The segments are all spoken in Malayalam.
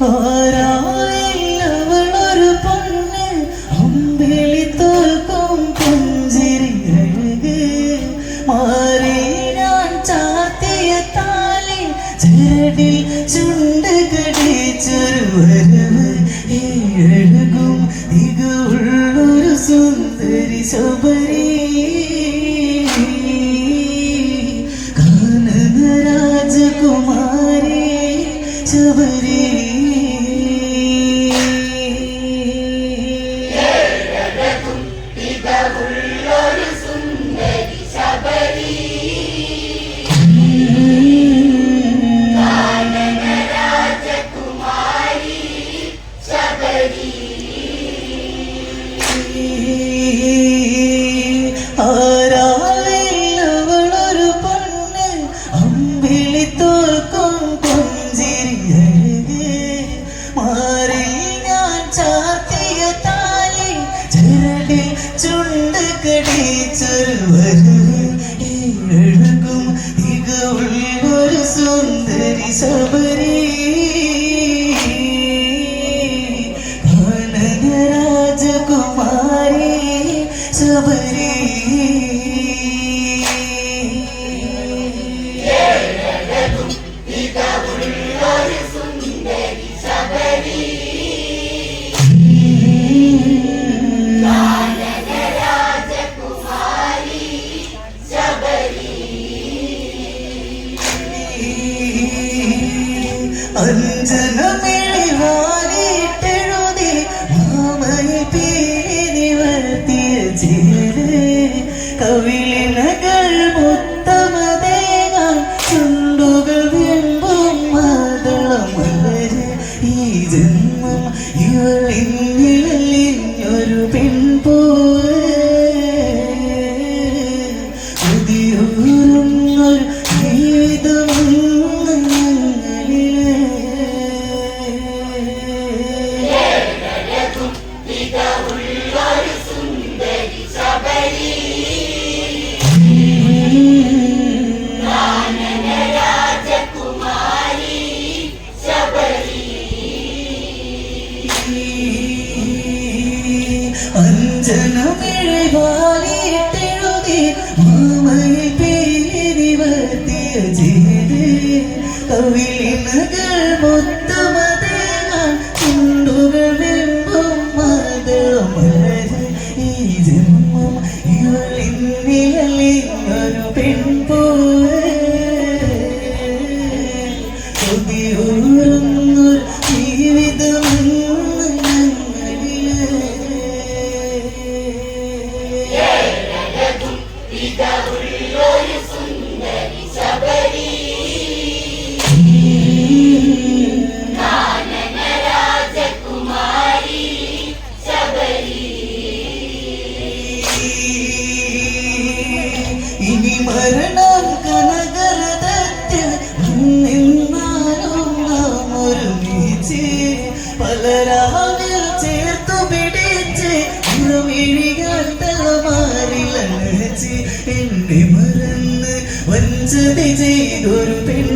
Oh. ചരടിൽ ചുണ്ട് കടിച്ചൊരു വരവ് ഏഴകും തികവുള്ളൊരു സുന്ദരി ശബരി. ചുണ്ട് കടിച്ചൊരു വരവ് ഏഴകും തികവുള്ളൊരു സുന്ദരി ശബരി. കാനന രാജകുമാരി ശബരി. അഞ്ജനമിഴിവാലിട്ടെഴുതി മാമയിൽ പേരി വർത്തിയ ചേര് കവിളിനകൾ എന്നെ മറന്ന് വഞ്ചതി ചെയ്തൊരു പെണ്ണോൾ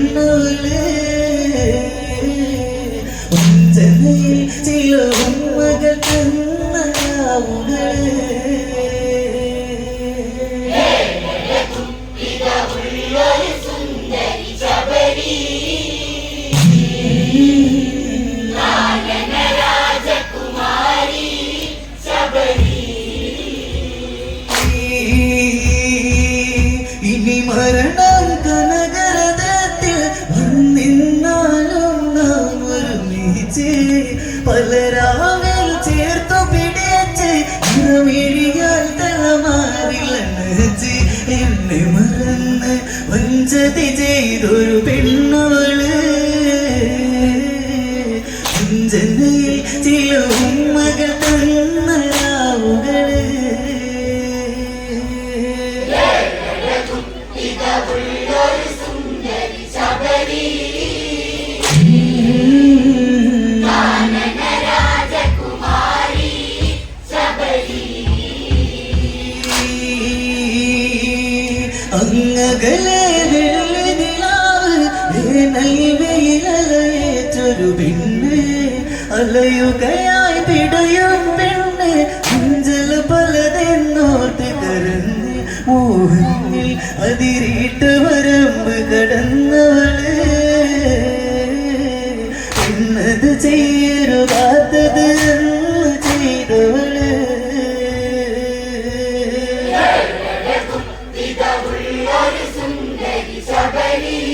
പലരാവിൽ ചേർത്തു പിടിച്ച് ഇറമിഴിയാൽ തലമാറിലച്ച് എന്നെ മറന്ന് വഞ്ചതി ചെയ്തൊരു പെണ്ണോൾ വഞ്ചനയിൽ ചില ഉമ്മകൾ തന്നയാവുകൾ പെണ്ണ് അലയുകയായി പിടയും പെണ്ണ് അഞ്ചൽ പലതെന്നോർത്ത് കരഞ്ഞ് മോഹനിൽ അതിരിട്ട് വരമ്പ് കടന്നവൾ എന്നത് ചെയ്യരുതാത്തത് എന്ന് ചെയ്തവൾ. ശബരി